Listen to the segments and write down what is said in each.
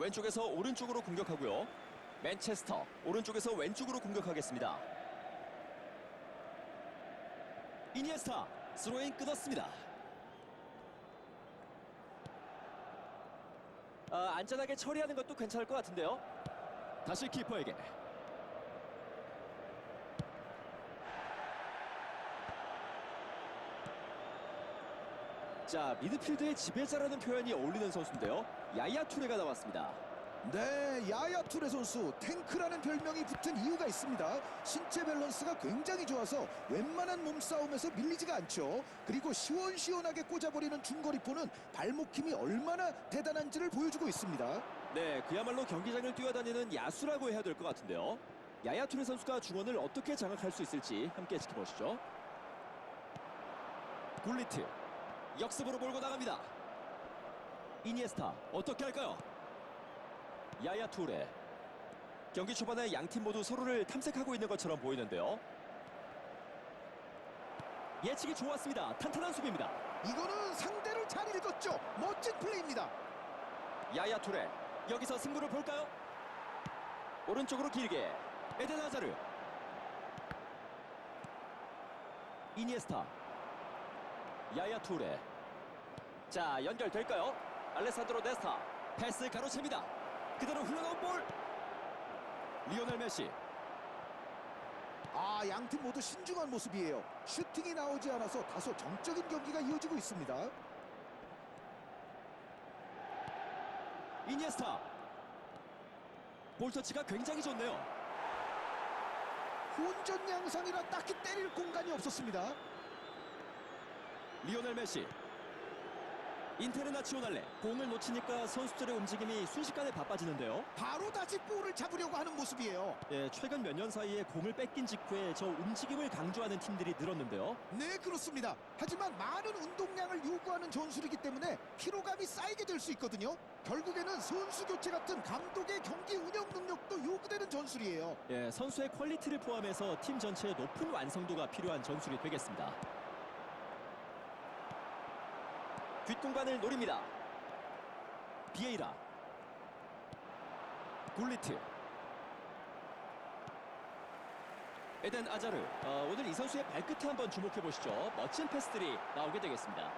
왼쪽에서 오른쪽으로 공격하고요. 맨체스터 오른쪽에서 왼쪽으로 공격하겠습니다. 이니에스타 스로인 끊었습니다. 아, 안전하게 처리하는 것도 괜찮을 것 같은데요. 다시 키퍼에게. 자 미드필드의 지배자라는 표현이 어울리는 선수인데요. 야야 투레가 나왔습니다. 네, 야야 투레 선수 탱크라는 별명이 붙은 이유가 있습니다. 신체 밸런스가 굉장히 좋아서 웬만한 몸싸움에서 밀리지가 않죠. 그리고 시원시원하게 꽂아버리는 중거리포는 발목 힘이 얼마나 대단한지를 보여주고 있습니다. 네, 그야말로 경기장을 뛰어다니는 야수라고 해야 될 것 같은데요. 야야 투레 선수가 중원을 어떻게 장악할 수 있을지 함께 지켜보시죠. 굴리트 역습으로 몰고 나갑니다. 이니에스타 어떻게 할까요? 야야 투레 경기 초반에 양팀 모두 서로를 탐색하고 있는 것처럼 보이는데요. 예측이 좋았습니다. 탄탄한 수비입니다. 이거는 상대를 잘 읽었죠. 멋진 플레이입니다. 야야 투레 여기서 승부를 볼까요? 오른쪽으로 길게 에덴 하자르 이니에스타 야야 투레 자 연결될까요? 알레산드로 데스타 패스 가로챕니다 그대로 흘러나온 볼 리오넬 메시 아, 양 팀 모두 신중한 모습이에요. 슈팅이 나오지 않아서 다소 정적인 경기가 이어지고 있습니다. 이니에스타 볼터치가 굉장히 좋네요 혼전 양상이라 딱히 때릴 공간이 없었습니다. 리오넬 메시 인테르나치오날레 공을 놓치니까 선수들의 움직임이 순식간에 바빠지는데요 바로 다시 볼을 잡으려고 하는 모습이에요. 예, 최근 몇 년 사이에 공을 뺏긴 직후에 저 움직임을 강조하는 팀들이 늘었는데요. 네 그렇습니다. 하지만 많은 운동량을 요구하는 전술이기 때문에 피로감이 쌓이게 될 수 있거든요. 결국에는 선수 교체 같은 감독의 경기 운영 능력도 요구되는 전술이에요. 예, 선수의 퀄리티를 포함해서 팀 전체의 높은 완성도가 필요한 전술이 되겠습니다. 뒷공간을 노립니다. 비에이라 굴리트 에덴 아자르 어, 오늘 이 선수의 발끝에 한번 주목해 보시죠. 멋진 패스들이 나오게 되겠습니다.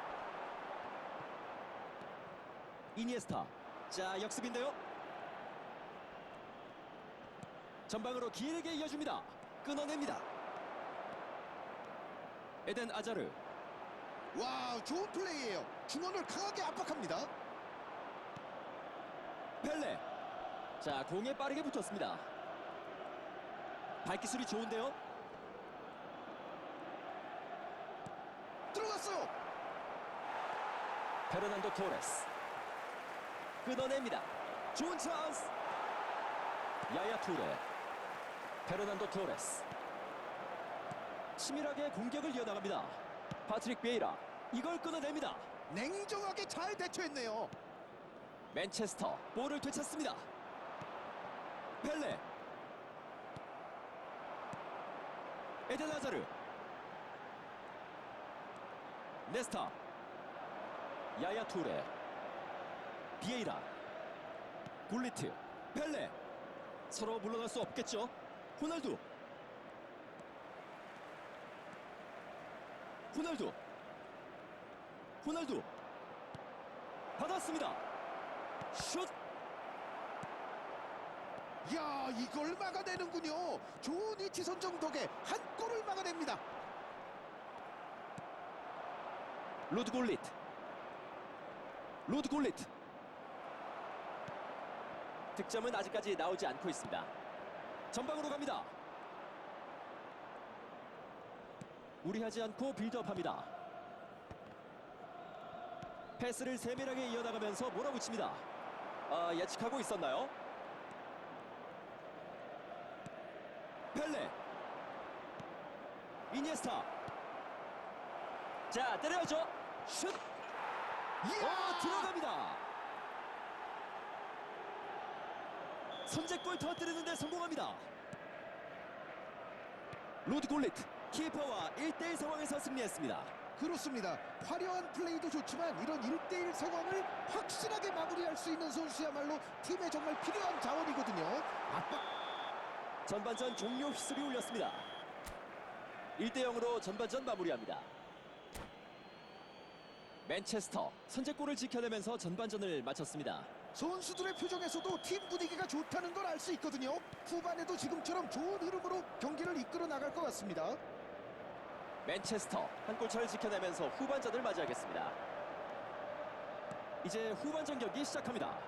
이니에스타 자 역습인데요. 전방으로 길게 이어줍니다. 끊어냅니다. 에덴 아자르 와 좋은 플레이예요. 중원을 강하게 압박합니다. 펠레 자 공에 빠르게 붙었습니다. 발기술이 좋은데요. 들어갔어요. 페르난도 토레스 끊어냅니다. 좋은 찬스. 야야 투레 페르난도 토레스 치밀하게 공격을 이어나갑니다. 파트릭 베이라 이걸 끊어냅니다. 냉정하게 잘 대처했네요. 맨체스터 볼을 되찾습니다. 펠레. 에덴 하자르. 네스타. 야야 투레. 비에이라. 굴리트. 펠레. 서로 물러날 수 없겠죠? 호날두 호날두. 호날두. 받았습니다. 슛. 야 이걸 막아내는군요. 좋은 위치 선정 덕에 한 골을 막아냅니다. 로드 골리트 로드 골리트 득점은 아직까지 나오지 않고 있습니다. 전방으로 갑니다 무리하지 않고 빌드업합니다. 패스를 세밀하게 이어나가면서 몰아붙입니다. 아, 예측하고 있었나요? 펠레. 이니에스타. 자 때려야죠. 슛. 이야! 어, 들어갑니다. 선제골 터뜨리는데 성공합니다. 로드 골리트 키퍼와 1대1 상황에서 승리했습니다. 그렇습니다. 화려한 플레이도 좋지만 이런 1대1 상황을 확실하게 마무리할 수 있는 선수야말로 팀에 정말 필요한 자원이거든요. 압박 전반전 종료 휘슬이 울렸습니다. 1대 0으로 전반전 마무리합니다. 맨체스터 선제골을 지켜내면서 전반전을 마쳤습니다. 선수들의 표정에서도 팀 분위기가 좋다는 걸 알 수 있거든요. 후반에도 지금처럼 좋은 흐름으로 경기를 이끌어 나갈 것 같습니다. 맨체스터 한 골차를 지켜내면서 후반전을 맞이하겠습니다. 이제 후반전 경기 시작합니다.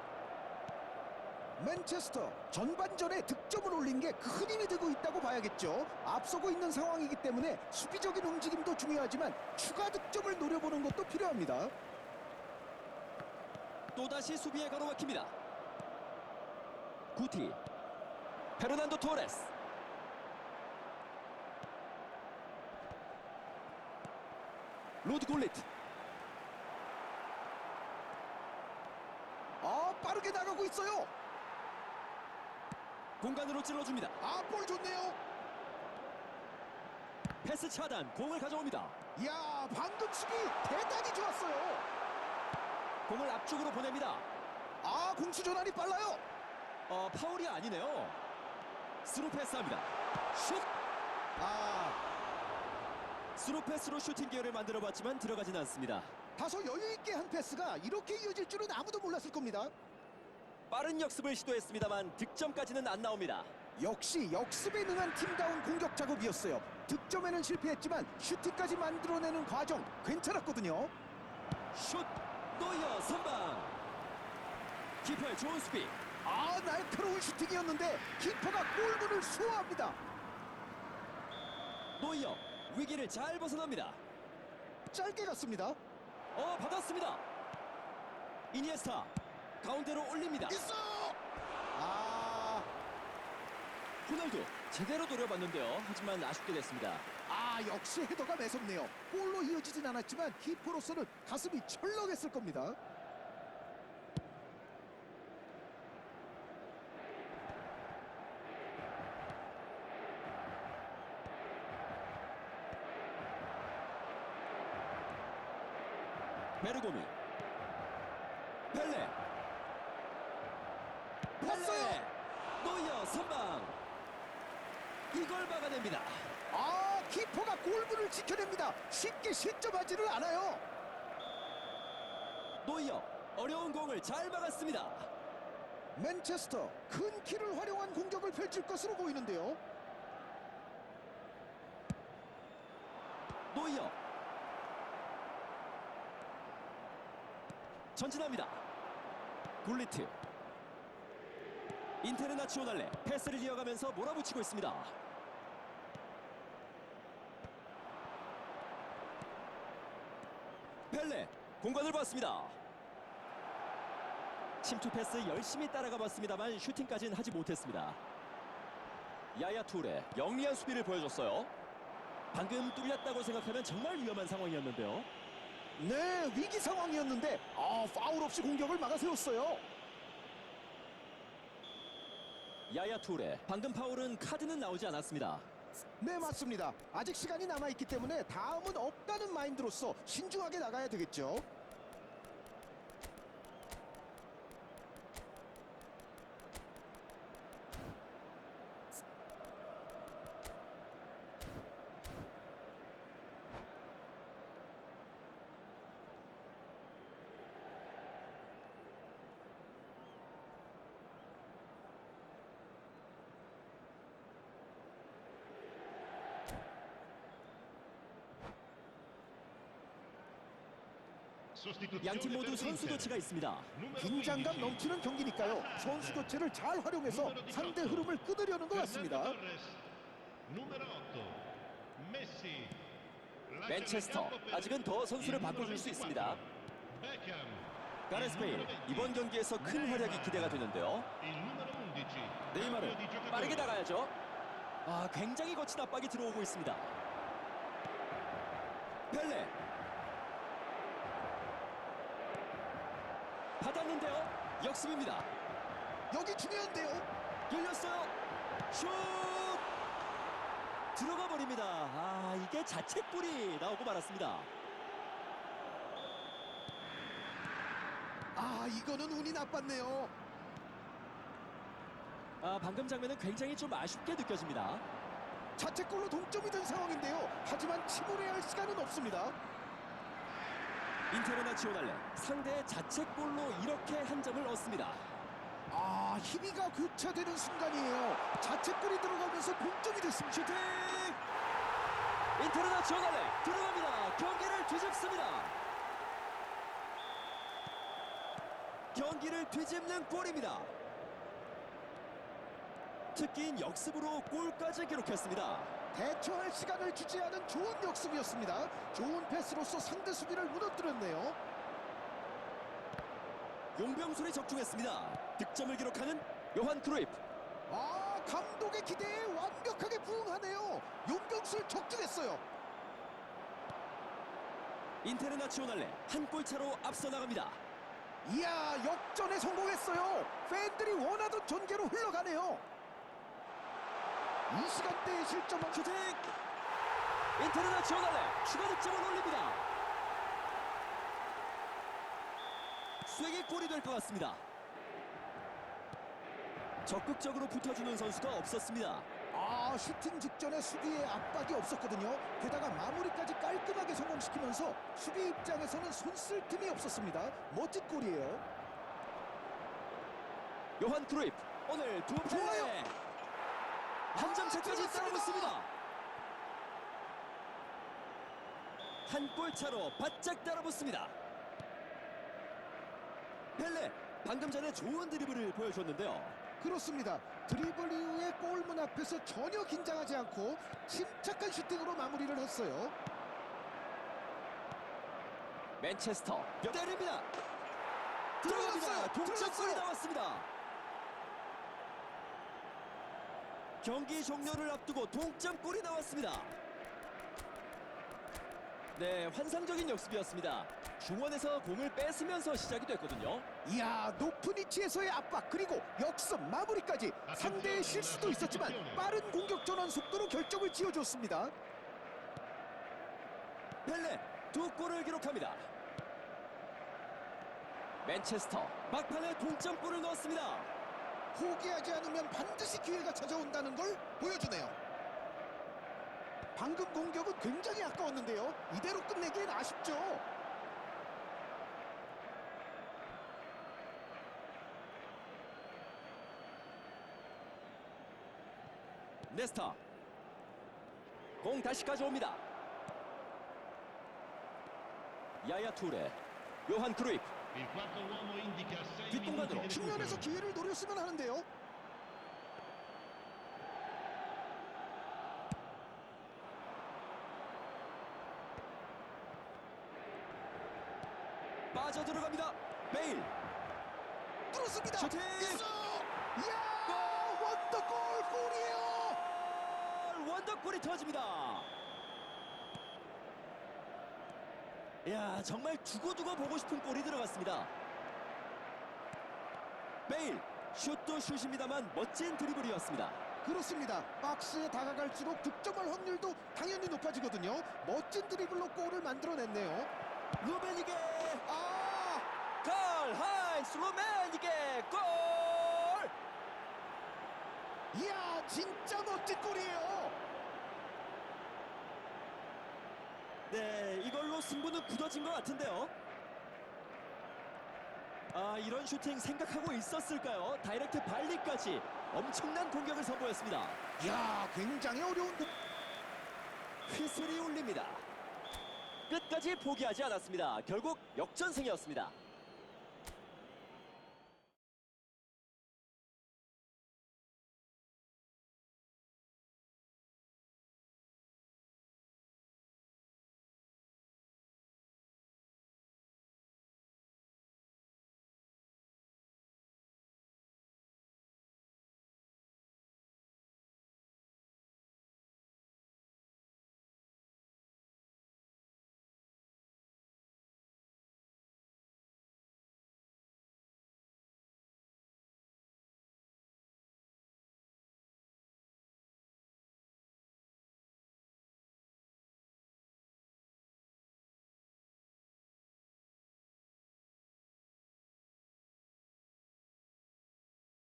맨체스터 전반전에 득점을 올린 게큰 힘이 되고 있다고 봐야겠죠. 앞서고 있는 상황이기 때문에 수비적인 움직임도 중요하지만 추가 득점을 노려보는 것도 필요합니다. 또다시 수비에 가로막힙니다. 구티 페르난도 토레스 로드 골리트 아 빠르게 나가고 있어요. 공간으로 찔러줍니다. 아볼 좋네요. 패스 차단 공을 가져옵니다. 이야 방금 수비 대단히 좋았어요. 공을 앞쪽으로 보냅니다. 아 공수 전환이 빨라요. 어, 파울이 아니네요. 스루 패스합니다. 슛! 아 스루 패스로 슈팅 기회를 만들어봤지만 들어가진 않습니다. 다소 여유 있게 한 패스가 이렇게 이어질 줄은 아무도 몰랐을 겁니다. 빠른 역습을 시도했습니다만 득점까지는 안 나옵니다. 역시 역습에 능한 팀다운 공격 작업이었어요. 득점에는 실패했지만 슈팅까지 만들어내는 과정 괜찮았거든요. 슛! 노이어 선방! 키퍼의 좋은 수비. 아 날카로운 슈팅이었는데 키퍼가 골문을 수호합니다. 노이어 위기를 잘 벗어납니다. 짧게 갔습니다. 어 받았습니다. 이니에스타 가운데로 올립니다. 있어요. 아, 호날두 제대로 노려봤는데요. 하지만 아쉽게 됐습니다. 아 역시 헤더가 매섭네요. 골로 이어지진 않았지만 키퍼로서는 가슴이 철렁했을 겁니다. 베르고미 펠레 봤어요. 펠레! 노이어 선방 이걸 막아냅니다. 아 키퍼가 골문을 지켜냅니다. 쉽게 실점하지를 않아요. 노이어 어려운 공을 잘 막았습니다. 맨체스터 큰 키를 활용한 공격을 펼칠 것으로 보이는데요. 노이어 전진합니다. 굴리트 인테르나치오날레 패스를 이어가면서 몰아붙이고 있습니다. 펠레 공간을 봤습니다. 침투 패스 열심히 따라가 봤습니다만 슈팅까지는 하지 못했습니다. 야야 투레 영리한 수비를 보여줬어요. 방금 뚫렸다고 생각하면 정말 위험한 상황이었는데요. 네 위기 상황이었는데 아 파울 없이 공격을 막아세웠어요. 야야 투레 방금 파울은 카드는 나오지 않았습니다. 네 맞습니다. 아직 시간이 남아 있기 때문에 다음은 없다는 마인드로서 신중하게 나가야 되겠죠. 양팀 모두 선수 교체가 있습니다. 긴장감 넘치는 경기니까요. 선수 교체를 잘 활용해서 상대 흐름을 끊으려는 것 같습니다. 맨체스터 아직은 더 선수를 바꿔줄 수 있습니다. 가레스 베일 이번 경기에서 큰 활약이 기대가 되는데요. 네이마르 빠르게 나가야죠. 아 굉장히 거친 압박이 들어오고 있습니다. 펠레 역습입니다. 여기 중요한데요. 열렸어요. 슛! 들어가 버립니다. 아, 이게 자책골이 나오고 말았습니다. 아, 이거는 운이 나빴네요. 아, 방금 장면은 굉장히 좀 아쉽게 느껴집니다. 자책골로 동점이 된 상황인데요. 하지만 침울해야 할 시간은 없습니다. 인테르나 치오날레 상대의 자책골로 이렇게 한 점을 얻습니다. 아 희비가 교차되는 순간이에요. 자책골이 들어가면서 동점이 됐습니다. 슈팅! 인테르나 치오날레 들어갑니다. 경기를 뒤집습니다. 경기를 뒤집는 골입니다. 특기인 역습으로 골까지 기록했습니다. 대처할 시간을 주지 않은 좋은 역습이었습니다. 좋은 패스로서 상대 수비를 무너뜨렸네요. 용병술이 적중했습니다. 득점을 기록하는 요한 크루이프. 아 감독의 기대에 완벽하게 부응하네요. 용병술 적중했어요. 인테르나치오날레 한 골 차로 앞서 나갑니다. 이야 역전에 성공했어요. 팬들이 원하던 전개로 흘러가네요. 이 시간대에 실점한 슈팅! 인테르나치오날레 추가 득점을 올립니다. 수에게 골이 될 것 같습니다. 적극적으로 붙어주는 선수가 없었습니다. 아 슈팅 직전에 수비에 압박이 없었거든요. 게다가 마무리까지 깔끔하게 성공시키면서 수비 입장에서는 손쓸 틈이 없었습니다. 멋진 골이에요. 요한 크루이프 오늘 두. 플레이 한 점 차까지 들어갔습니다. 따라붙습니다. 한 골 차로 바짝 따라붙습니다. 펠레 방금 전에 좋은 드리블을 보여줬는데요. 그렇습니다. 드리블 이후에 골문 앞에서 전혀 긴장하지 않고 침착한 슈팅으로 마무리를 했어요. 맨체스터 때립니다. 들어갑니다. 동점골이. 나왔습니다. 경기 종료를 앞두고 동점골이 나왔습니다. 네, 환상적인 역습이었습니다. 중원에서 공을 뺏으면서 시작이 됐거든요. 이야 높은 위치에서의 압박 그리고 역습 마무리까지 상대의 실수도 있었지만 빠른 공격 전환 속도로 결정을 지어줬습니다. 펠레 두 골을 기록합니다. 맨체스터 막판에 동점골을 넣었습니다. 포기하지 않으면 반드시 기회가 찾아온다는 걸 보여주네요. 방금 공격은 굉장히 아까웠는데요. 이대로 끝내기엔 아쉽죠. 네스타 공 다시 가져옵니다. 야야 투레 요한 크루이프 Il quarto uomo indica 6 뒷공간으로 측면에서. 기회를 노렸으면 하는데요. 빠져 들어갑니다. 베일 뚫었습니다. 슈팅! 있어. 이야 원더골 골이에요. 골! 원더골이 터집니다. 야 정말 두고두고 보고 싶은 골이 들어갔습니다. 베일 슛도 슛입니다만 멋진 드리블이었습니다. 그렇습니다. 박스에 다가갈수록 득점할 확률도 당연히 높아지거든요. 멋진 드리블로 골을 만들어냈네요. 루베니게 아, 골 하인스 루베니게 골! 이야, 진짜 멋진 골이에요. 네, 이걸로 승부는 굳어진 것 같은데요. 아, 이런 슈팅 생각하고 있었을까요? 다이렉트 발리까지 엄청난 공격을 선보였습니다. 이야, 굉장히 어려운 공. 휘슬이 울립니다. 끝까지 포기하지 않았습니다. 결국 역전승이었습니다.